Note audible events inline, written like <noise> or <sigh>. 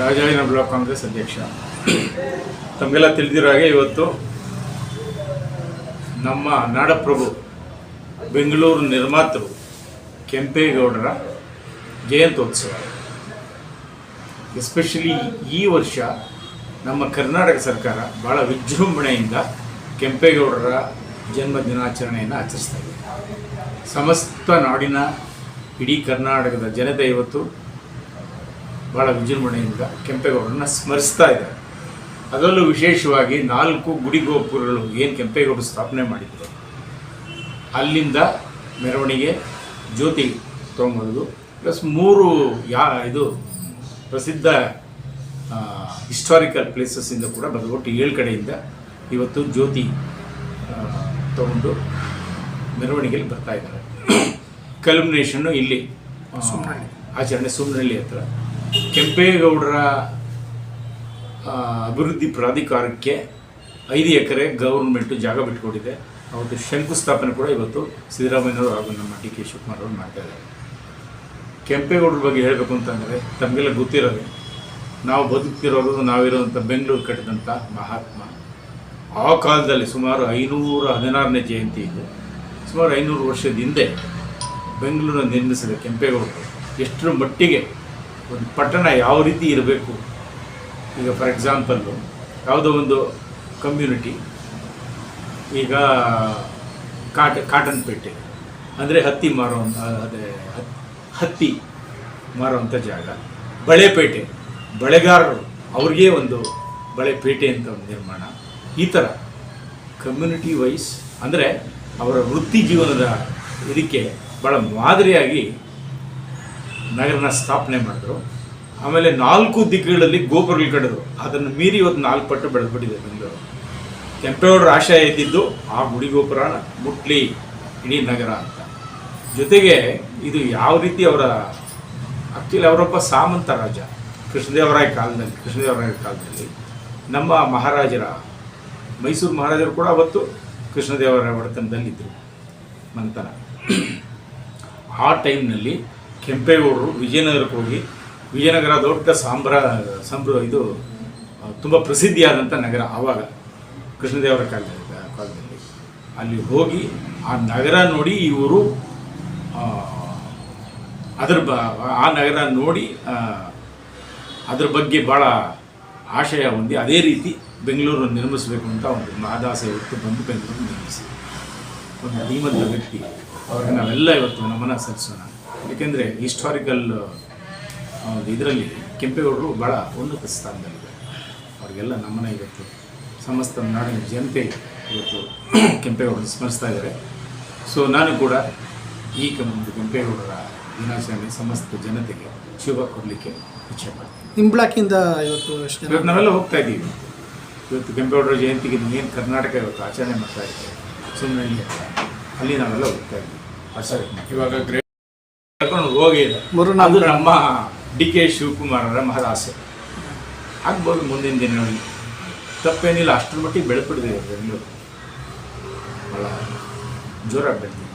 ರಾಜಾಜಿನ block Congress ಅಧ್ಯಕ್ಷ. ತಮಗೆಲ್ಲ ತಿಳಿದಿರೋ ಹಾಗೆ ಇವತ್ತು ನಮ್ಮ ನಾಡಪ್ರಭು, ಬೆಂಗಳೂರು ನಿರ್ಮಾತೃ ಕೆಂಪೇಗೌಡರ ಜಯಂತ್ಯೋತ್ಸವ. ಎಸ್ಪೆಷಲಿ ಈ ವರ್ಷ ನಮ್ಮ ಕರ್ನಾಟಕ ಸರ್ಕಾರ ಭಾಳ ವಿಜೃಂಭಣೆಯಿಂದ ಕೆಂಪೇಗೌಡರ ಜನ್ಮ ದಿನಾಚರಣೆಯನ್ನು ಆಚರಿಸ್ತಾ ಇದೆ. ಸಮಸ್ತ ನಾಡಿನ ಇಡೀ ಕರ್ನಾಟಕದ ಜನತೆ ಇವತ್ತು ಭಾಳ ವಿಜೃಂಭಣೆಯಿಂದ ಕೆಂಪೇಗೌಡರನ್ನ ಸ್ಮರಿಸ್ತಾ ಇದ್ದಾರೆ. ಅದರಲ್ಲೂ ವಿಶೇಷವಾಗಿ ನಾಲ್ಕು ಗುಡಿ ಗೋಪುರಗಳು ಏನು ಕೆಂಪೇಗೌಡರು ಸ್ಥಾಪನೆ ಮಾಡಿದ್ರು. ಅಲ್ಲಿಂದ ಮೆರವಣಿಗೆ ಜ್ಯೋತಿ ತೊಗೊಂಬರೋದು ಪ್ಲಸ್ ಮೂರು ಯಾ ಇದು ಪ್ರಸಿದ್ಧ ಹಿಸ್ಟಾರಿಕಲ್ ಪ್ಲೇಸಸ್ಸಿಂದ ಕೂಡ ಬಂದು ಒಟ್ಟು ಏಳು ಕಡೆಯಿಂದ ಇವತ್ತು ಜ್ಯೋತಿ ತಗೊಂಡು ಮೆರವಣಿಗೆಯಲ್ಲಿ ಬರ್ತಾ ಇದ್ದಾರೆ. ಕಲ್ಮಿನೇಷನ್ನು ಇಲ್ಲಿ ಸುಮ್ಮನೆ ಆಚರಣೆ ಸುಮ್ಮನೆ ಹತ್ರ. ಕೆಂಪೇಗೌಡರ ಅಭಿವೃದ್ಧಿ ಪ್ರಾಧಿಕಾರಕ್ಕೆ ಐದು ಎಕರೆ ಗೌರ್ಮೆಂಟು ಜಾಗ ಬಿಟ್ಕೊಟ್ಟಿದೆ. ಅವತ್ತು ಶಂಕುಸ್ಥಾಪನೆ ಕೂಡ ಇವತ್ತು ಸಿದ್ದರಾಮಯ್ಯವರು ಹಾಗೂ ನಮ್ಮ ಡಿ ಕೆ ಶಿವಕುಮಾರ್ ಅವರು ಮಾಡ್ತಾ ಇದ್ದಾರೆ. ಕೆಂಪೇಗೌಡರ ಬಗ್ಗೆ ಹೇಳಬೇಕು ಅಂತಂದರೆ ತಮಗೆಲ್ಲ ಗೊತ್ತಿರೋದೆ, ನಾವು ಬದುಕ್ತಿರೋರು ನಾವಿರೋವಂಥ ಬೆಂಗಳೂರು ಕಟ್ಟಿದಂಥ ಮಹಾತ್ಮ. ಆ ಕಾಲದಲ್ಲಿ ಸುಮಾರು ಐನೂರ ಹದಿನಾರನೇ ಜಯಂತಿ ಇದೆ. ಸುಮಾರು ಐನೂರು ವರ್ಷದ ಹಿಂದೆ ಬೆಂಗಳೂರನ್ನು ನಿರ್ಮಿಸಿದ ಕೆಂಪೇಗೌಡರು ಎಷ್ಟರ ಮಟ್ಟಿಗೆ ಒಂದು ಪಟ್ಟಣ ಯಾವ ರೀತಿ ಇರಬೇಕು? ಈಗ ಫಾರ್ ಎಕ್ಸಾಂಪಲ್ಲು ಯಾವುದೋ ಒಂದು ಕಮ್ಯುನಿಟಿ ಈಗ ಕಾಟ ಕಾಟನ್ ಪೇಟೆ ಅಂದರೆ ಹತ್ತಿ ಮಾರೋ, ಅದೇ ಹತ್ತಿ ಮಾರುವಂಥ ಜಾಗ. ಬಳೆಪೇಟೆ, ಬಳೆಗಾರರು ಅವ್ರಿಗೆ ಒಂದು ಬಳೆಪೇಟೆ ಅಂತ ಒಂದು ನಿರ್ಮಾಣ. ಈ ಥರ ಕಮ್ಯುನಿಟಿ ವೈಸ್ ಅಂದರೆ ಅವರ ವೃತ್ತಿ ಜೀವನದ ಇದಕ್ಕೆ ಭಾಳ ಮಾದರಿಯಾಗಿ ನಗರನ ಸ್ಥಾಪನೆ ಮಾಡಿದ್ರು. ಆಮೇಲೆ ನಾಲ್ಕು ದಿಕ್ಕುಗಳಲ್ಲಿ ಗೋಪುರಗಳು ಕಡಿದ್ರು ಅದನ್ನು ಮೀರಿ ಇವತ್ತು ನಾಲ್ಕು ಪಟ್ಟು ಬೆಳೆದ್ಬಿಟ್ಟಿದೆ ಬೆಂಗಳೂರು. ಕೆಂಪೇಗೌಡರ ಆಶಯ ಇದ್ದಿದ್ದು ಆ ಗುಡಿ ಗೋಪುರ ಮುಟ್ಲಿ, ಇಡೀ ನಗರ ಅಂತ. ಜೊತೆಗೆ ಇದು ಯಾವ ರೀತಿ ಅವರ ಆ್ಯಕ್ಚುಲಿ ಅವರೊಬ್ಬ ಸಾಮಂತ ರಾಜ, ಕೃಷ್ಣದೇವರಾಯ ಕಾಲದಲ್ಲಿ ಕೃಷ್ಣದೇವರಾಯ ಕಾಲದಲ್ಲಿ ನಮ್ಮ ಮಹಾರಾಜರ, ಮೈಸೂರು ಮಹಾರಾಜರು ಕೂಡ ಅವತ್ತು ಕೃಷ್ಣದೇವರಾಯ ಒಡೆತನದಲ್ಲಿದ್ದರು ಮಂತನ ಆ ಟೈಮ್ನಲ್ಲಿ ಕೆಂಪೇಗೌಡರು, ವಿಜಯನಗರಕ್ಕೆ ಹೋಗಿ. ವಿಜಯನಗರ ದೊಡ್ಡ ಸಾಂಬ್ರ ಸಂಭ್ರ ಇದು ತುಂಬ ಪ್ರಸಿದ್ಧಿಯಾದಂಥ ನಗರ ಆವಾಗ. ಕೃಷ್ಣದೇವರ ಕಾಲದಲ್ಲಿ ಕಾಲದಲ್ಲಿ. ಅಲ್ಲಿ ಹೋಗಿ, ಆ ನಗರ ನೋಡಿ ಇವರು ಅದ್ರ ಬ, ಆ ನಗರ ನೋಡಿ ಅದ್ರ ಬಗ್ಗೆ ಭಾಳ ಆಶಯ ಹೊಂದಿ, ಅದೇ ರೀತಿ ಬೆಂಗಳೂರನ್ನು ನಿರ್ಮಿಸಬೇಕು ಅಂತ ಒಂದು ಮಹದಾಸೆ ಹೊತ್ತು ಬಂದು ಬೆಂಗಳೂರು ನಿರ್ಮಿಸಿ. ಒಂದು ಧೀಮಂತ ವ್ಯಕ್ತಿ. ಅವ್ರಿಗೆ ನಾವೆಲ್ಲ ಇವತ್ತು ನಮನ ಸಲ್ಲಿಸೋಣ. ಏಕೆಂದರೆ ಹಿಸ್ಟಾರಿಕಲ್ ಇದರಲ್ಲಿ ಕೆಂಪೇಗೌಡರು ಭಾಳ ಉನ್ನತ ಸ್ಥಾನದಲ್ಲಿದೆ ಅವರಿಗೆಲ್ಲ ನಮ್ಮನೆ ಇವತ್ತು ಸಮಸ್ತ ನಾಡಿನ ಜನತೆ ಇವತ್ತು <clears throat> ಕೆಂಪೇಗೌಡರು ಸ್ಮರಿಸ್ತಾ ಇದ್ದಾರೆ. ಸೊ ನಾನು ಕೂಡ ಈ ಒಂದು ಕೆಂಪೇಗೌಡರ ದಿನಾಚರಣೆ ಸಮಸ್ತ ಜನತೆಗೆ ಶುಭ ಕೊಡಲಿಕ್ಕೆ ಇಚ್ಛೆ ಪಡ್ತೀನಿ ನಿಮ್ಮ ಬ್ಲಾಕಿಂದ ಇವತ್ತು ಇವತ್ತು ನಾವೆಲ್ಲ ಹೋಗ್ತಾ ಇದ್ದೀವಿ. ಇವತ್ತು ಕೆಂಪೇಗೌಡರ ಜಯಂತಿಗೆ ಏನು ಕರ್ನಾಟಕ ಇವತ್ತು ಆಚರಣೆ ಮಾಡ್ತಾ ಇದ್ದೀವಿ ಸುಮ್ಮನೆ ಅಲ್ಲಿ. ನಾವೆಲ್ಲ ಹೋಗ್ತಾ ಇದ್ದೀವಿ. ಆಚರಣೆ ಇವಾಗ ಗ್ರೇಟ್ ಕರ್ಕೊಂಡು ಹೋಗಿದೆ ಅದು ನಮ್ಮ ಡಿ ಕೆ ಶಿವಕುಮಾರರ ಮಹದಾಸೆ. ಆಗ್ಬೋದು ಮುಂದಿನ ದಿನಗಳಲ್ಲಿ. ತಪ್ಪೇನಿಲ್ಲ ಅಷ್ಟರ ಮಟ್ಟಿಗೆ ಬೆಳೆದ್ಬಿಟ್ಟಿದೆ ಬೆಂಗಳೂರು ಭಾಳ ಜೋರಾಗಿ ಬೆಳೆದಿದೆ